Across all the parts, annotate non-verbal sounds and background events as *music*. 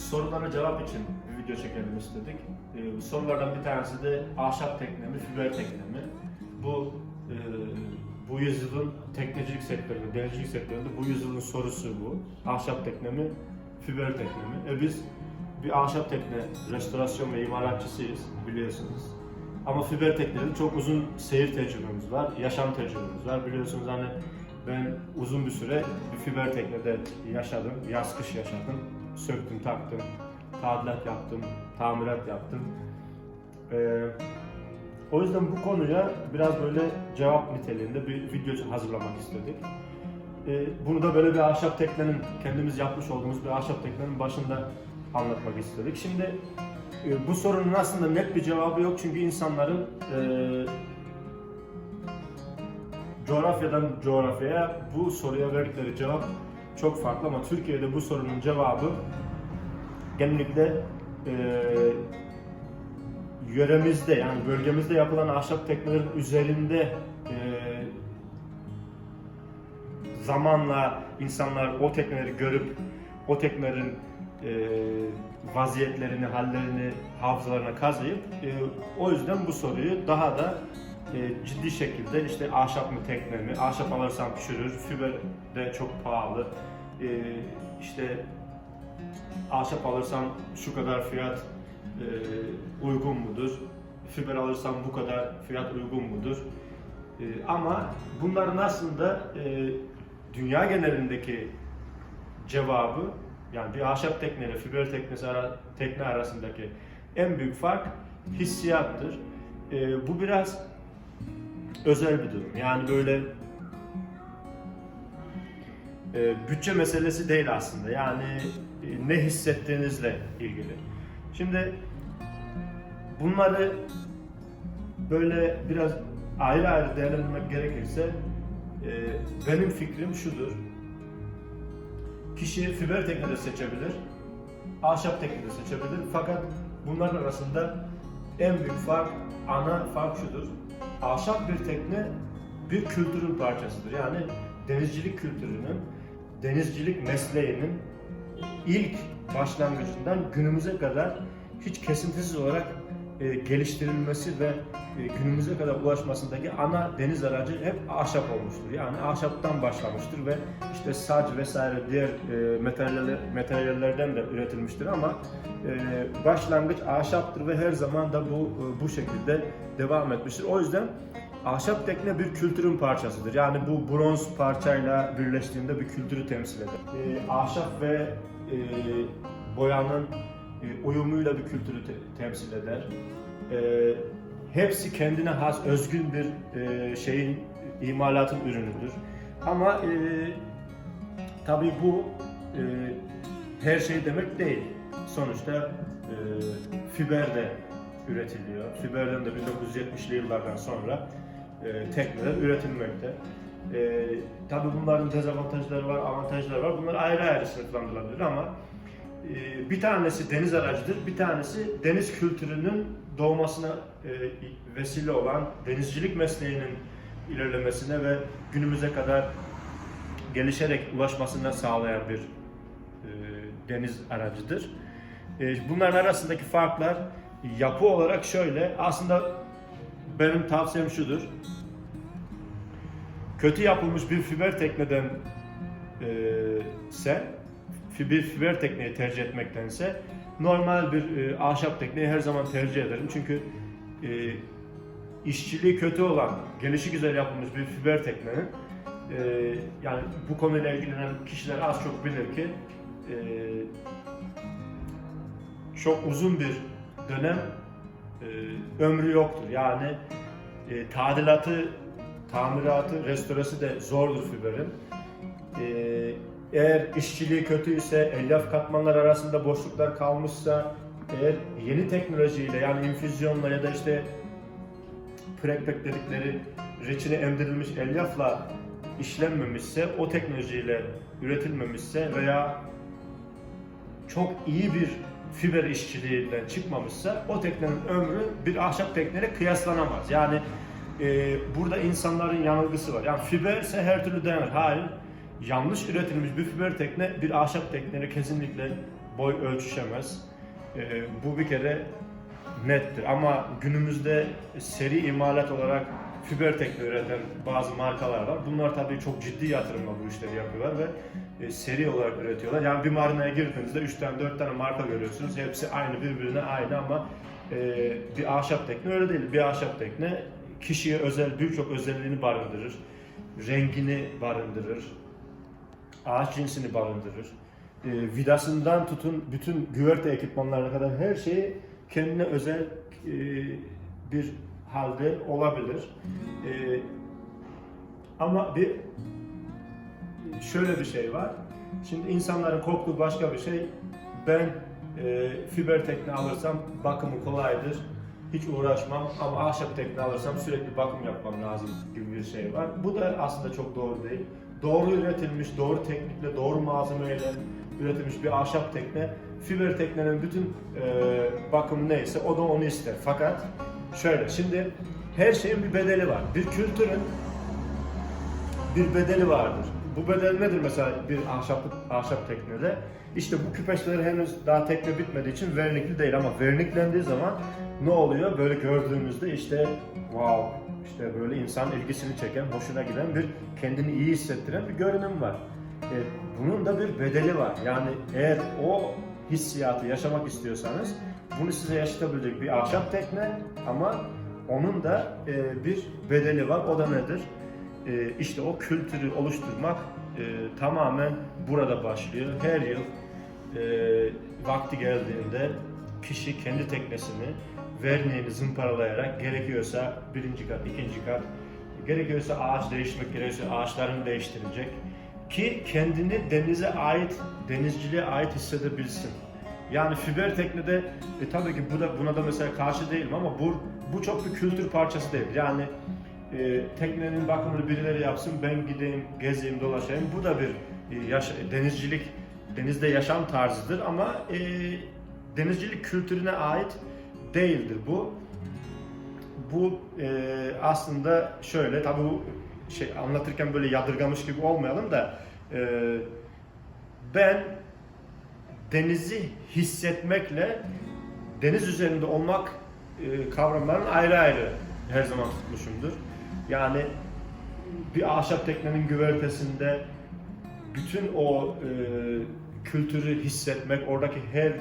sorulara cevap için bir video çekelim istedik. Bu sorulardan bir tanesi de ahşap tekne mi, fiber tekne mi? Bu e, bu yüzyılın teknecilik sektöründe, denizcilik sektöründe bu yüzyılın sorusu bu. Ahşap tekne mi, fiber tekne mi? E biz bir ahşap tekne restorasyon ve imalatçısıyız biliyorsunuz. Ama fiber teknede çok uzun seyir tecrübemiz var, yaşam tecrübemiz var. Biliyorsunuz hani ben uzun bir süre bir fiber teknede yaşadım, yaz kış yaşadım. Söktüm, taktım, tadilat yaptım, tamirat yaptım. Ee, o yüzden bu konuya biraz böyle cevap niteliğinde bir video hazırlamak istedik. Ee, bunu da böyle bir ahşap teknenin, kendimiz yapmış olduğumuz bir ahşap teknenin başında anlatmak istedik. Şimdi e, bu sorunun aslında net bir cevabı yok çünkü insanların e, coğrafyadan coğrafyaya bu soruya verdikleri cevap çok farklı ama Türkiye'de bu sorunun cevabı genellikle e, yöremizde yani bölgemizde yapılan ahşap teknelerin üzerinde e, zamanla insanlar o tekneleri görüp o teknelerin e, vaziyetlerini, hallerini hafızalarına kazıyıp e, o yüzden bu soruyu daha da e, ciddi şekilde işte ahşap mı tekne mi, ahşap alırsam çürür, fiber de çok pahalı, e, işte ahşap alırsam şu kadar fiyat e, uygun mudur, fiber alırsam bu kadar fiyat uygun mudur? E, ama bunların aslında e, dünya genelindeki cevabı yani bir ahşap tekne ile fiber teknesi ara, tekne arasındaki en büyük fark hissiyattır. E, bu biraz özel bir durum. Yani böyle e, bütçe meselesi değil aslında. Yani e, ne hissettiğinizle ilgili. Şimdi bunları böyle biraz ayrı ayrı değerlendirmek gerekirse e, benim fikrim şudur. Kişi fiber tekne de seçebilir, ahşap tekne de seçebilir. Fakat bunların arasında en büyük fark, ana fark şudur. Ahşap bir tekne bir kültürün parçasıdır. Yani denizcilik kültürünün, denizcilik mesleğinin ilk başlangıcından günümüze kadar hiç kesintisiz olarak e, geliştirilmesi ve e, günümüze kadar ulaşmasındaki ana deniz aracı hep ahşap olmuştur. Yani ahşaptan başlamıştır ve işte sac vesaire diğer e, materyaller, materyallerden de üretilmiştir ama e, başlangıç ahşaptır ve her zaman da bu e, bu şekilde devam etmiştir. O yüzden ahşap tekne bir kültürün parçasıdır. Yani bu bronz parçayla birleştiğinde bir kültürü temsil eder. E, ahşap ve e, boyanın e, uyumuyla bir kültürü te- temsil eder. E, hepsi kendine has, özgün bir e, şeyin, imalatın ürünüdür. Ama e, tabii bu e, her şey demek değil. Sonuçta e, fiber de üretiliyor. Fiberden de 1970'li yıllardan sonra e, tekneler üretilmekte. E, tabii bunların dezavantajları var, avantajları var. Bunlar ayrı ayrı sınıflandırılabilir ama bir tanesi deniz aracıdır, bir tanesi deniz kültürünün doğmasına e, vesile olan denizcilik mesleğinin ilerlemesine ve günümüze kadar gelişerek ulaşmasına sağlayan bir e, deniz aracıdır. E, Bunların arasındaki farklar yapı olarak şöyle, aslında benim tavsiyem şudur. Kötü yapılmış bir fiber tekneden sen fiber, fiber tekneyi tercih etmektense normal bir e, ahşap tekneyi her zaman tercih ederim. Çünkü e, işçiliği kötü olan, gelişi güzel yapılmış bir fiber teknenin e, yani bu konuyla ilgilenen kişiler az çok bilir ki e, çok uzun bir dönem e, ömrü yoktur. Yani e, tadilatı, tamiratı, restoresi de zordur fiberin. E, eğer işçiliği kötüyse, elyaf katmanlar arasında boşluklar kalmışsa, eğer yeni teknolojiyle yani infüzyonla ya da işte prekpek dedikleri reçine emdirilmiş elyafla işlenmemişse, o teknolojiyle üretilmemişse veya çok iyi bir fiber işçiliğinden çıkmamışsa o teknenin ömrü bir ahşap tekneyle kıyaslanamaz. Yani e, burada insanların yanılgısı var. Yani fiberse her türlü dayanır. Hayır. Yanlış üretilmiş bir fiber tekne bir ahşap tekneyle kesinlikle boy ölçüşemez. Ee, bu bir kere nettir ama günümüzde seri imalat olarak fiber tekne üreten bazı markalar var. Bunlar tabii çok ciddi yatırımla bu işleri yapıyorlar ve e, seri olarak üretiyorlar. Yani bir marinaya girdiğinizde 3 tane 4 tane marka görüyorsunuz. Hepsi aynı birbirine aynı ama e, bir ahşap tekne öyle değil. Bir ahşap tekne kişiye özel birçok özelliğini barındırır. Rengini barındırır. Ağaç cinsini barındırır. E, vidasından tutun bütün güverte ekipmanlarına kadar her şeyi kendine özel e, bir halde olabilir. E, ama bir şöyle bir şey var. Şimdi insanların korktuğu başka bir şey. Ben e, fiber tekne alırsam bakımı kolaydır. Hiç uğraşmam ama ahşap tekne alırsam sürekli bakım yapmam lazım gibi bir şey var. Bu da aslında çok doğru değil. Doğru üretilmiş, doğru teknikle, doğru malzemeyle üretilmiş bir ahşap tekne fiber teknenin bütün e, bakımı neyse o da onu ister. Fakat şöyle şimdi her şeyin bir bedeli var. Bir kültürün bir bedeli vardır. Bu bedel nedir mesela bir ahşap ahşap teknede? İşte bu küpeşleri henüz daha tekne bitmediği için vernikli değil ama verniklendiği zaman ne oluyor? Böyle gördüğümüzde işte wow işte böyle insan ilgisini çeken, hoşuna giden bir kendini iyi hissettiren bir görünüm var. E, bunun da bir bedeli var. Yani eğer o hissiyatı yaşamak istiyorsanız bunu size yaşatabilecek bir ahşap tekne ama onun da e, bir bedeli var. O da nedir? E, işte o kültürü oluşturmak e, tamamen burada başlıyor. Her yıl e, vakti geldiğinde kişi kendi teknesini verniğini zımparalayarak gerekiyorsa birinci kat, ikinci kat, gerekiyorsa ağaç değiştirmek gerekiyorsa ağaçlarını değiştirecek ki kendini denize ait, denizciliğe ait hissedebilsin. Yani fiber teknede e, tabii ki bu da buna da mesela karşı değilim ama bu bu çok bir kültür parçası değil. Yani e, teknenin bakımını birileri yapsın, ben gideyim, gezeyim, dolaşayım. Bu da bir e, yaş- denizcilik, denizde yaşam tarzıdır ama e, denizcilik kültürüne ait değildir bu. Bu e, aslında şöyle, tabii bu şey anlatırken böyle yadırgamış gibi olmayalım da e, ben denizi hissetmekle deniz üzerinde olmak e, kavramlarının ayrı ayrı her zaman tutmuşumdur. Yani bir ahşap teknenin güvertesinde bütün o e, kültürü hissetmek, oradaki her e,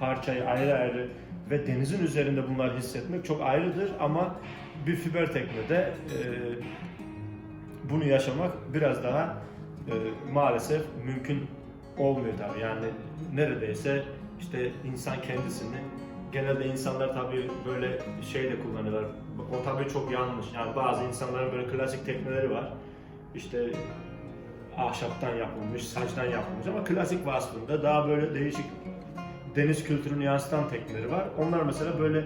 parçayı ayrı ayrı ve denizin üzerinde bunları hissetmek çok ayrıdır ama bir fiber teknede e, bunu yaşamak biraz daha e, maalesef mümkün olmuyor tabii. Yani neredeyse işte insan kendisini genelde insanlar tabii böyle şey de kullanıyorlar. O tabii çok yanlış. Yani bazı insanların böyle klasik tekneleri var. İşte ahşaptan yapılmış, saçtan yapılmış ama klasik vasfında daha böyle değişik deniz kültürünü yansıtan tekneleri var. Onlar mesela böyle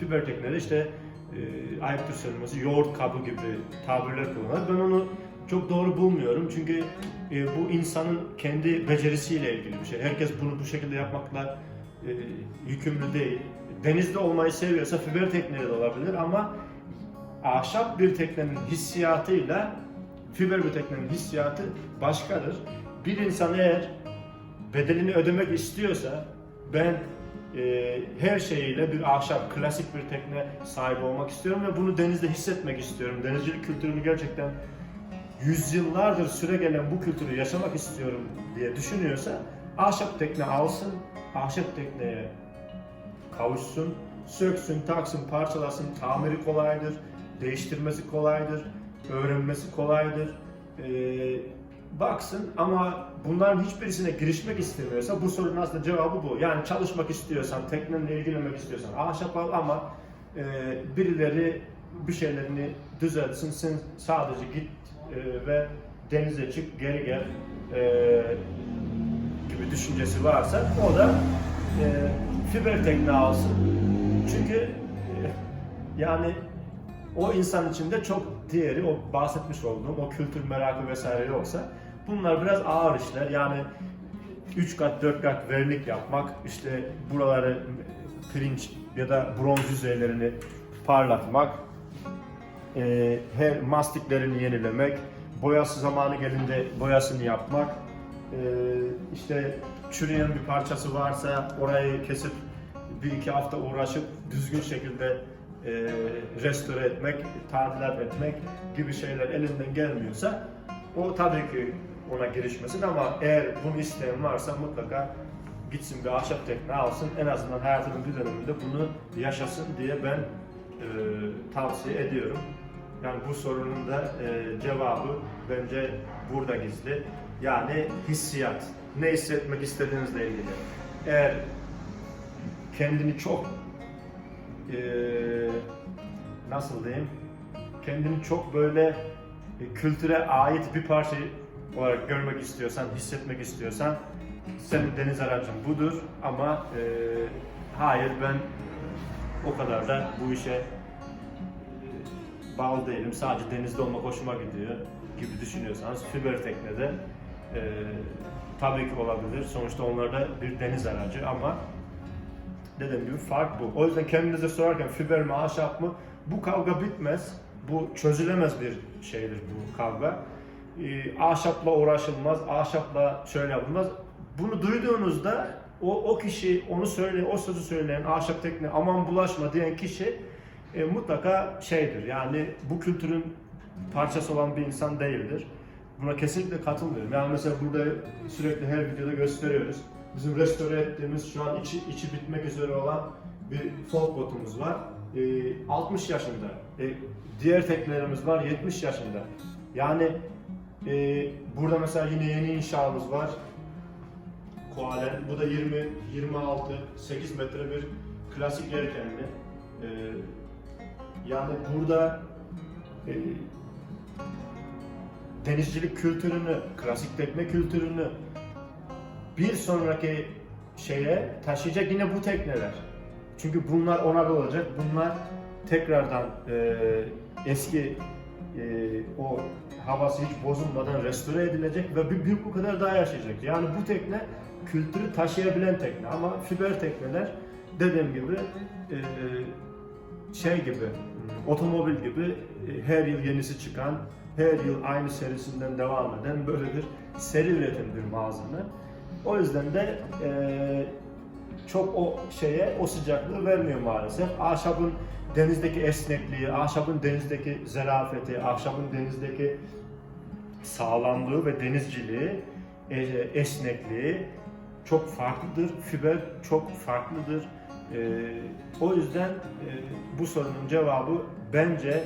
fiber tekneleri işte e, ayıptır söylemesi yoğurt kabı gibi tabirler kullanır. Ben onu çok doğru bulmuyorum çünkü e, bu insanın kendi becerisiyle ilgili bir şey. Herkes bunu bu şekilde yapmakla e, yükümlü değil. Denizde olmayı seviyorsa fiber tekneleri de olabilir ama ahşap bir teknenin hissiyatıyla fiber bir teknenin hissiyatı başkadır. Bir insan eğer bedelini ödemek istiyorsa ben e, her şeyiyle bir ahşap, klasik bir tekne sahibi olmak istiyorum ve bunu denizde hissetmek istiyorum. Denizcilik kültürünü gerçekten yüzyıllardır süre gelen bu kültürü yaşamak istiyorum diye düşünüyorsa ahşap tekne alsın, ahşap tekneye kavuşsun, söksün, taksın, parçalasın, tamiri kolaydır, değiştirmesi kolaydır, öğrenmesi kolaydır. Ee, baksın ama bunların hiçbirisine girişmek istemiyorsa bu sorunun aslında cevabı bu. Yani çalışmak istiyorsan, tekneyle ilgilenmek istiyorsan ahşap al ama e, birileri bir şeylerini düzeltsin, sen sadece git e, ve denize çık, geri gel e, gibi düşüncesi varsa o da e, fiber tekne alsın. Çünkü e, yani o insan içinde çok diğeri, o bahsetmiş olduğum o kültür merakı vesaire yoksa bunlar biraz ağır işler. Yani 3 kat 4 kat vernik yapmak, işte buraları pirinç ya da bronz yüzeylerini parlatmak, e, her mastiklerini yenilemek, boyası zamanı gelinde boyasını yapmak, e, işte çürüyen bir parçası varsa orayı kesip bir iki hafta uğraşıp düzgün şekilde e, restore etmek, tadilat etmek gibi şeyler elinden gelmiyorsa o tabii ki ona girişmesin ama eğer bunu isteyen varsa mutlaka gitsin bir ahşap tekne alsın en azından hayatının bir döneminde bunu yaşasın diye ben e, tavsiye ediyorum. Yani bu sorunun da e, cevabı bence burada gizli. Yani hissiyat. Ne hissetmek istediğinizle ilgili. Eğer kendini çok e, nasıl diyeyim kendini çok böyle e, kültüre ait bir parça olarak görmek istiyorsan, hissetmek istiyorsan senin deniz aracın budur ama e, hayır ben o kadar da bu işe e, bağlı değilim. Sadece denizde olmak hoşuma gidiyor gibi düşünüyorsanız fiber teknede e, tabii ki olabilir. Sonuçta onlar da bir deniz aracı ama dediğim gibi fark bu. O yüzden kendinize sorarken fiber mi ahşap mı bu kavga bitmez. Bu çözülemez bir şeydir bu kavga. Ee, ahşapla uğraşılmaz, ahşapla şöyle yapılmaz. Bunu duyduğunuzda o, o kişi onu söyle, o sözü söyleyen ahşap tekne aman bulaşma diyen kişi e, mutlaka şeydir. Yani bu kültürün parçası olan bir insan değildir. Buna kesinlikle katılmıyorum. Yani mesela burada sürekli her videoda gösteriyoruz. Bizim restore ettiğimiz şu an içi, içi bitmek üzere olan bir folk botumuz var. Ee, 60 yaşında. Ee, diğer teknelerimiz var 70 yaşında. Yani e, burada mesela yine yeni inşamız var. Koalen. Bu da 20, 26, 8 metre bir klasik yelkenli. Ee, yani burada e, denizcilik kültürünü, klasik tekne kültürünü bir sonraki şeye taşıyacak yine bu tekneler. Çünkü bunlar onar olacak. Bunlar tekrardan e, eski o havası hiç bozulmadan restore edilecek ve bir, bir bu kadar daha yaşayacak. Yani bu tekne kültürü taşıyabilen tekne ama fiber tekneler dediğim gibi e, şey gibi otomobil gibi e, her yıl yenisi çıkan her yıl aynı serisinden devam eden böyle bir seri üretim bir malzeme. O yüzden de e, çok o şeye o sıcaklığı vermiyor maalesef. Ahşabın denizdeki esnekliği, ahşabın denizdeki zarafeti, ahşabın denizdeki sağlamlığı ve denizciliği, e, esnekliği çok farklıdır. Fiber çok farklıdır. E, o yüzden e, bu sorunun cevabı bence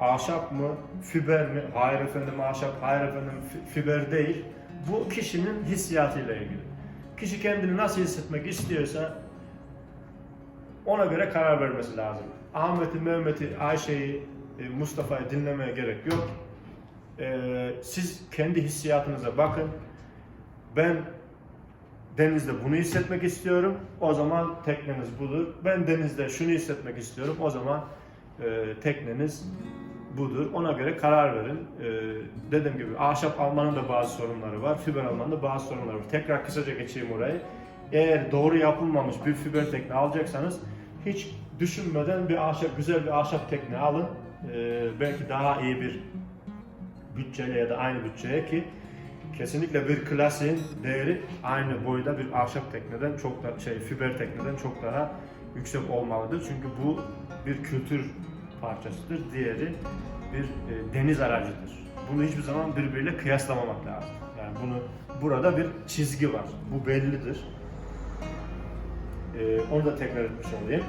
ahşap mı, fiber mi? Hayır efendim ahşap, hayır efendim fi- fiber değil. Bu kişinin hissiyatıyla ilgili. Kişi kendini nasıl hissetmek istiyorsa ona göre karar vermesi lazım. Ahmet'i, Mehmet'i, Ayşe'yi, e, Mustafa'yı dinlemeye gerek yok. E, Siz kendi hissiyatınıza bakın. Ben denizde bunu hissetmek istiyorum. O zaman tekneniz budur. Ben denizde şunu hissetmek istiyorum. O zaman e, tekneniz budur. Ona göre karar verin. E, dediğim gibi ahşap almanın da bazı sorunları var. Fiber almanın da bazı sorunları var. Tekrar kısaca geçeyim orayı. Eğer doğru yapılmamış bir fiber tekne alacaksanız hiç düşünmeden bir ahşap, güzel bir ahşap tekne alın. E, belki daha iyi bir bütçeyle ya da aynı bütçeye ki kesinlikle bir klasiğin değeri aynı boyda bir ahşap tekneden çok da şey fiber tekneden çok daha yüksek olmalıdır. Çünkü bu bir kültür parçasıdır. Diğeri bir e, deniz aracıdır. Bunu hiçbir zaman birbiriyle kıyaslamamak lazım. Yani bunu burada bir çizgi var. Bu bellidir. E, onu da tekrar etmiş olayım.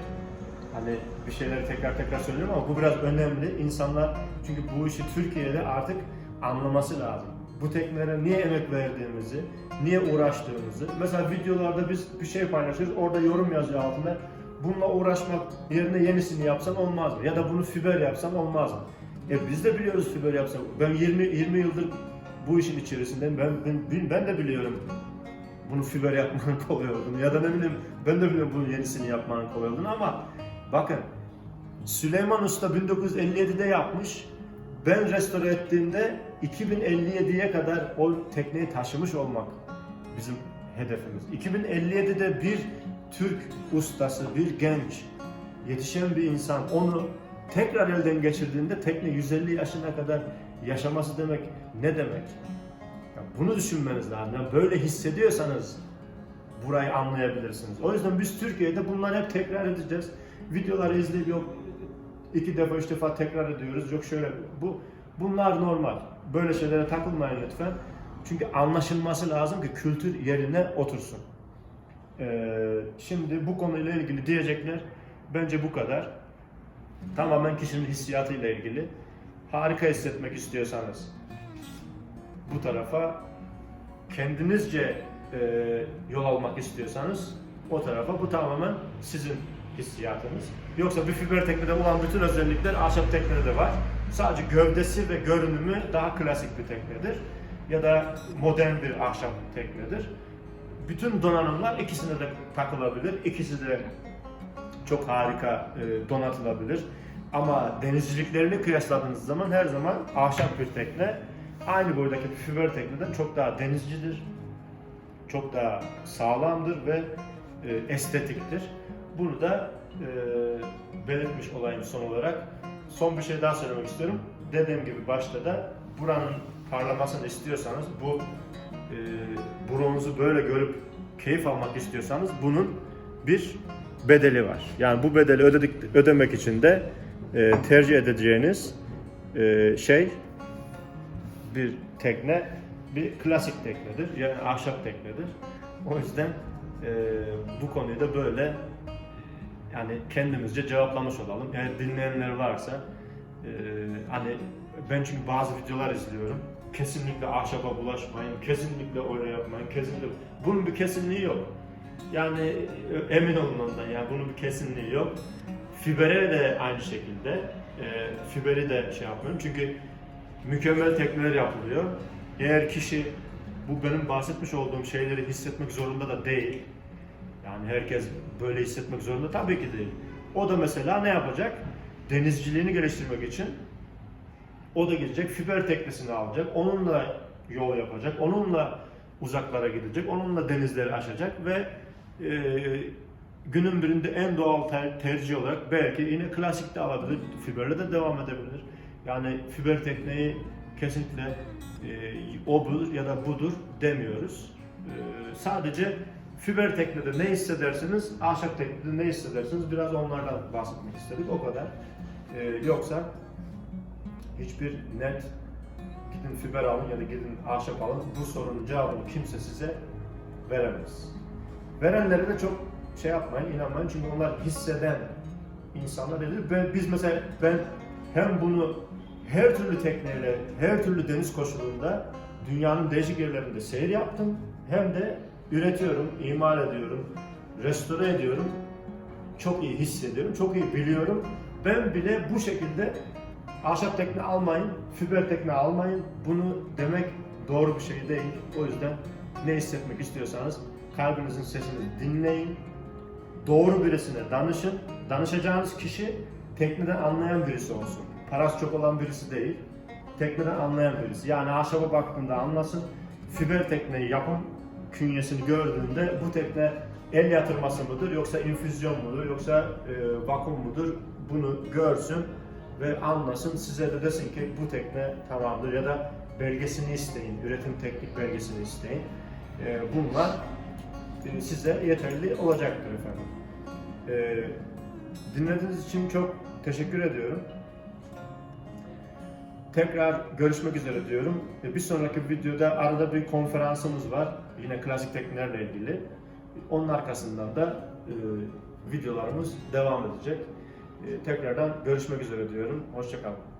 Hani bir şeyleri tekrar tekrar söylüyorum ama bu biraz önemli. İnsanlar çünkü bu işi Türkiye'de artık anlaması lazım. Bu teknelere niye emek verdiğimizi, niye uğraştığımızı. Mesela videolarda biz bir şey paylaşıyoruz, orada yorum yazıyor altında. Bununla uğraşmak yerine yenisini yapsan olmaz mı? Ya da bunu fiber yapsan olmaz mı? E biz de biliyoruz fiber yapsan. Ben 20 20 yıldır bu işin içerisindeyim. Ben ben, ben de biliyorum bunu fiber yapmanın *laughs* kolay olduğunu ya da ne bileyim ben de biliyorum bunun yenisini yapmanın kolay olduğunu ama bakın Süleyman Usta 1957'de yapmış. Ben restore ettiğimde 2057'ye kadar o tekneyi taşımış olmak bizim hedefimiz. 2057'de bir Türk ustası, bir genç, yetişen bir insan onu tekrar elden geçirdiğinde tekne 150 yaşına kadar yaşaması demek ne demek? Ya bunu düşünmeniz lazım. Yani böyle hissediyorsanız burayı anlayabilirsiniz. O yüzden biz Türkiye'de bunları hep tekrar edeceğiz. Videoları izleyip yok iki defa üç defa tekrar ediyoruz. Yok şöyle bu bunlar normal. Böyle şeylere takılmayın lütfen. Çünkü anlaşılması lazım ki kültür yerine otursun. Ee, şimdi bu konuyla ilgili diyecekler bence bu kadar. Tamamen kişinin hissiyatıyla ilgili. Harika hissetmek istiyorsanız bu tarafa kendinizce e, yol almak istiyorsanız o tarafa bu tamamen sizin hissiyatınız. Yoksa bir fiber teknede olan bütün özellikler ahşap teknede de var. Sadece gövdesi ve görünümü daha klasik bir teknedir. Ya da modern bir ahşap teknedir. Bütün donanımlar ikisine de takılabilir. İkisi de çok harika e, donatılabilir. Ama denizciliklerini kıyasladığınız zaman her zaman ahşap bir tekne aynı boydaki bir fiber tekneden çok daha denizcidir. Çok daha sağlamdır ve e, estetiktir. Bunu da e, belirtmiş olayım son olarak. Son bir şey daha söylemek istiyorum. Dediğim gibi başta da buranın parlamasını istiyorsanız bu e, böyle görüp keyif almak istiyorsanız bunun bir bedeli var. Yani bu bedeli ödedik, ödemek için de e, tercih edeceğiniz e, şey bir tekne bir klasik teknedir. Yani ahşap teknedir. O yüzden e, bu konuyu da böyle yani kendimizce cevaplamış olalım. Eğer dinleyenler varsa e, hani ben çünkü bazı videolar izliyorum. Kesinlikle ahşaba bulaşmayın, kesinlikle öyle yapmayın, kesinlikle. Bunun bir kesinliği yok. Yani e, emin olun ondan yani bunun bir kesinliği yok. Fibere de aynı şekilde. E, fiberi de şey yapmıyorum çünkü mükemmel tekneler yapılıyor. Eğer kişi bu benim bahsetmiş olduğum şeyleri hissetmek zorunda da değil. Yani herkes böyle hissetmek zorunda tabii ki değil. O da mesela ne yapacak? Denizciliğini geliştirmek için o da gidecek fiber teknesini alacak. Onunla yol yapacak. Onunla uzaklara gidecek. Onunla denizleri aşacak ve e, günün birinde en doğal ter- tercih olarak belki yine klasikte alabilir. Fiberle de devam edebilir. Yani fiber tekneyi kesinlikle e, o budur ya da budur demiyoruz. E, sadece fiber teknede ne hissedersiniz, ahşap teknede ne hissedersiniz biraz onlardan bahsetmek istedik o kadar. E, yoksa hiçbir net gidin fiber alın ya da gidin ahşap alın bu sorunun cevabını kimse size veremez. Verenlere de çok şey yapmayın, inanmayın çünkü onlar hisseden insanlar değil. Ben, biz mesela ben hem bunu her türlü tekneyle, her türlü deniz koşulunda dünyanın değişik yerlerinde seyir yaptım. Hem de üretiyorum, imal ediyorum, restore ediyorum. Çok iyi hissediyorum, çok iyi biliyorum. Ben bile bu şekilde ahşap tekne almayın, fiber tekne almayın. Bunu demek doğru bir şey değil. O yüzden ne hissetmek istiyorsanız kalbinizin sesini dinleyin. Doğru birisine danışın. Danışacağınız kişi tekneden anlayan birisi olsun. Parası çok olan birisi değil. Tekneden anlayan birisi. Yani ahşaba baktığında anlasın. Fiber tekneyi yapım künyesini gördüğünde bu tekne el yatırması mıdır yoksa infüzyon mudur yoksa e, vakum mudur bunu görsün ve anlasın size de desin ki bu tekne tamamdır ya da belgesini isteyin, üretim teknik belgesini isteyin. E, bunlar size yeterli olacaktır efendim. E, dinlediğiniz için çok teşekkür ediyorum. Tekrar görüşmek üzere diyorum. Bir sonraki videoda arada bir konferansımız var. Yine klasik teknelerle ilgili. Onun arkasından da e, videolarımız devam edecek. E, tekrardan görüşmek üzere diyorum. Hoşçakalın.